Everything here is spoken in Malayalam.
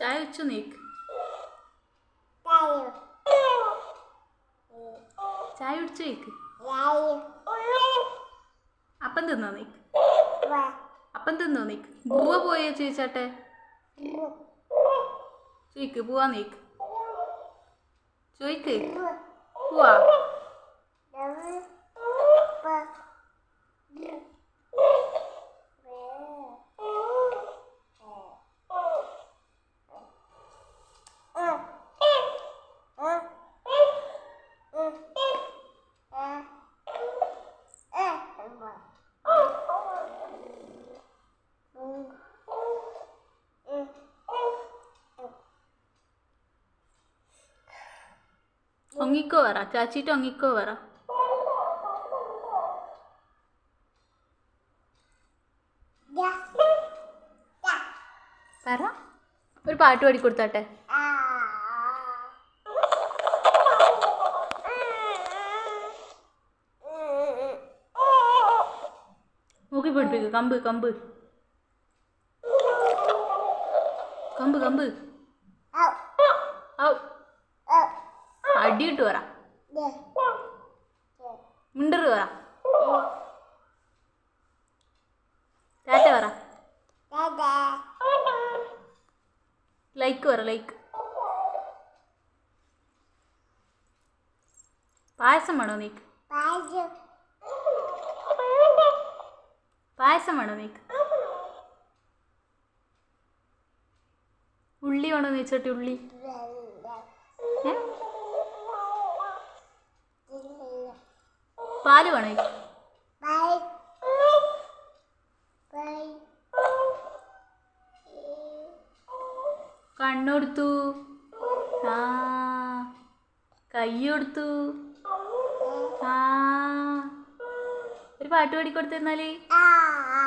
വെച്ചു നീക്ക്. ചായ കുടിച്ചു നീക്ക്? അപ്പം തിന്നോ നീക്ക്? അപ്പം തിന്നോ നീക്ക്? പൂവ പോയോ ചോദിച്ചാട്ടെ ചോയ്ക്ക് പൂവാ നീക്ക്. ചോയ്ക്ക്. പോവാ. ഒങ്ങിക്കോ പറ ചാച്ചിട്ട് ഒങ്ങിക്കോ പറ. പറ ഒരു പാട്ട് പാടി കൊടുത്താട്ടെ മൂക്കി പിടിപ്പിക്ക്. കമ്പ് കമ്പ്. കമ്പ് കമ്പ്. ഔ. അടിയിട്ട് പറ മിണ്ടറ് പറ ടാറ്റ പറ ലൈക്ക് പറ ലൈക്ക്. പായസം വേണോ നീക്ക്? പായസം. വേണോ നീക്ക്? ഉള്ളി വേണോ നീച്ചോട്ടി ഉള്ളി? പാൽ വേണോ. കണ്ണൊടുത്തു ആ കൈ ആ. ഒരു പാട്ട് പാടിക്കൊടുത്തെന്നാൽ Ah.